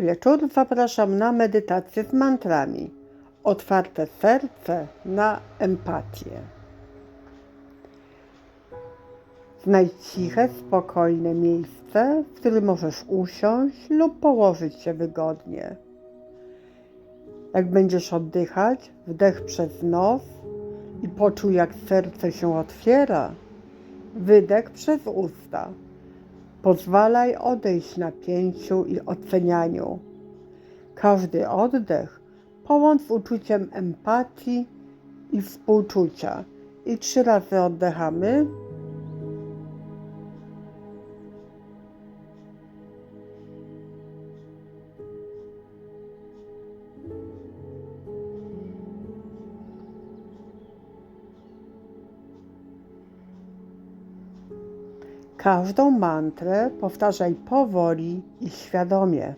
Wieczór zapraszam na medytację z mantrami. Otwarte serce na empatię. Znajdź ciche, spokojne miejsce, w którym możesz usiąść lub położyć się wygodnie. Jak będziesz oddychać, wdech przez nos i poczuj, jak serce się otwiera, wydech przez usta. Pozwalaj odejść napięciu i ocenianiu. Każdy oddech połącz z uczuciem empatii i współczucia. I trzy razy oddychamy. Każdą mantrę powtarzaj powoli i świadomie.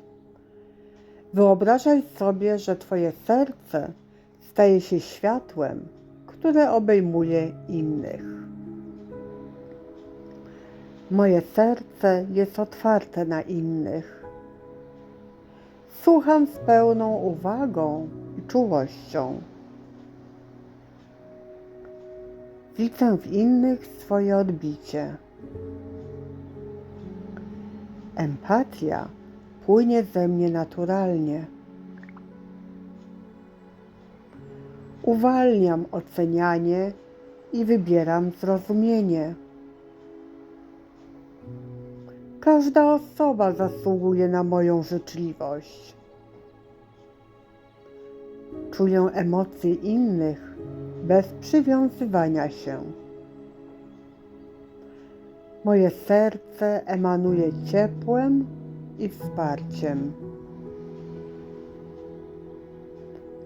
Wyobrażaj sobie, że Twoje serce staje się światłem, które obejmuje innych. Moje serce jest otwarte na innych. Słucham z pełną uwagą i czułością. Widzę w innych swoje odbicie. Empatia płynie ze mnie naturalnie. Uwalniam ocenianie i wybieram zrozumienie. Każda osoba zasługuje na moją życzliwość. Czuję emocje innych bez przywiązywania się. Moje serce emanuje ciepłem i wsparciem.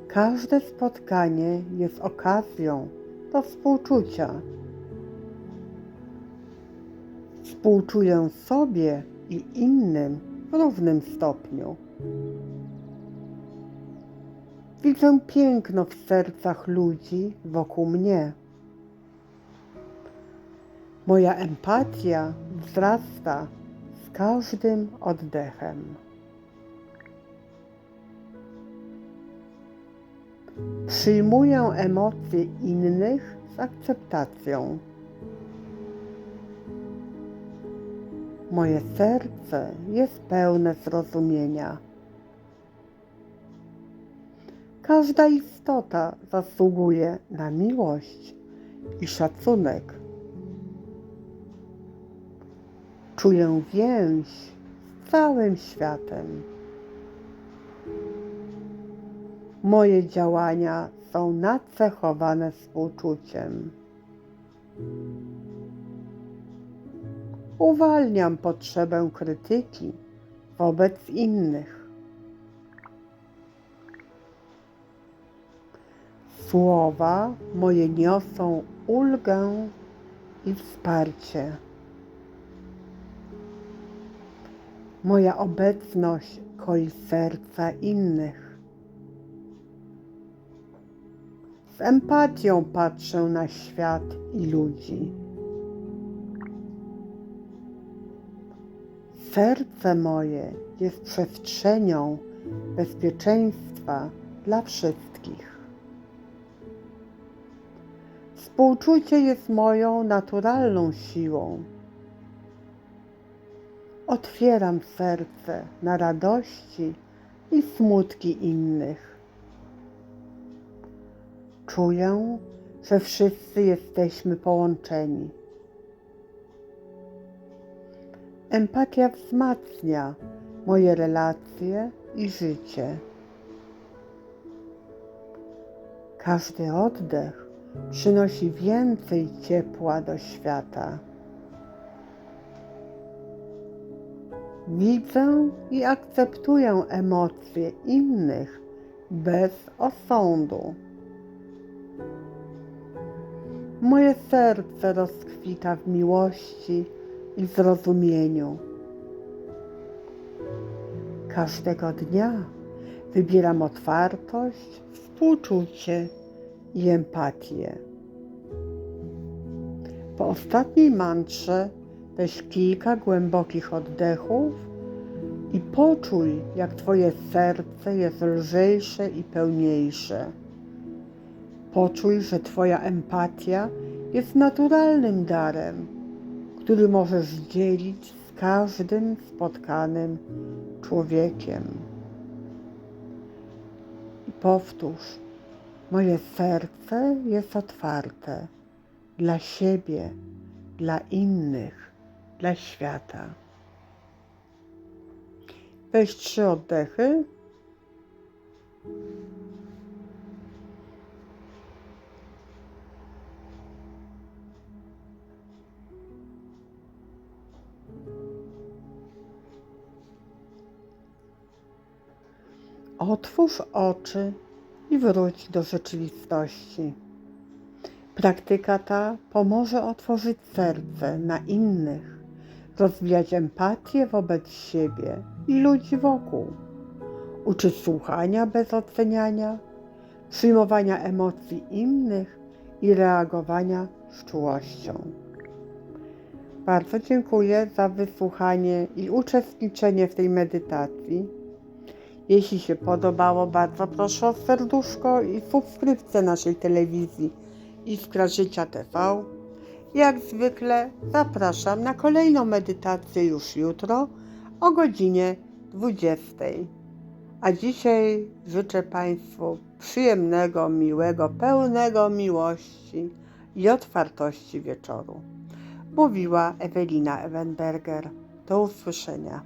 Każde spotkanie jest okazją do współczucia. Współczuję sobie i innym w równym stopniu. Widzę piękno w sercach ludzi wokół mnie. Moja empatia wzrasta z każdym oddechem. Przyjmuję emocje innych z akceptacją. Moje serce jest pełne zrozumienia. Każda istota zasługuje na miłość i szacunek. Czuję więź z całym światem. Moje działania są nacechowane współczuciem. Uwalniam potrzebę krytyki wobec innych. Słowa moje niosą ulgę i wsparcie. Moja obecność koi serca innych. Z empatią patrzę na świat i ludzi. Serce moje jest przestrzenią bezpieczeństwa dla wszystkich. Współczucie jest moją naturalną siłą. Otwieram serce na radości i smutki innych. Czuję, że wszyscy jesteśmy połączeni. Empatia wzmacnia moje relacje i życie. Każdy oddech przynosi więcej ciepła do świata. Widzę i akceptuję emocje innych bez osądu. Moje serce rozkwita w miłości i zrozumieniu. Każdego dnia wybieram otwartość, współczucie i empatię. Po ostatniej mantrze weź kilka głębokich oddechów i poczuj, jak Twoje serce jest lżejsze i pełniejsze. Poczuj, że Twoja empatia jest naturalnym darem, który możesz dzielić z każdym spotkanym człowiekiem. I powtórz, moje serce jest otwarte dla siebie, dla innych, dla świata. Weź trzy oddechy. Otwórz oczy i wróć do rzeczywistości. Praktyka ta pomoże otworzyć serce na innych, rozwijać empatię wobec siebie i ludzi wokół. Uczy słuchania bez oceniania, przyjmowania emocji innych i reagowania z czułością. Bardzo dziękuję za wysłuchanie i uczestniczenie w tej medytacji. Jeśli się podobało, bardzo proszę o serduszko i subskrypcję naszej telewizji Iskra Życia TV. Jak zwykle zapraszam na kolejną medytację już jutro o godzinie 20. A dzisiaj życzę Państwu przyjemnego, miłego, pełnego miłości i otwartości wieczoru. Mówiła Ewelina Ewenberger. Do usłyszenia.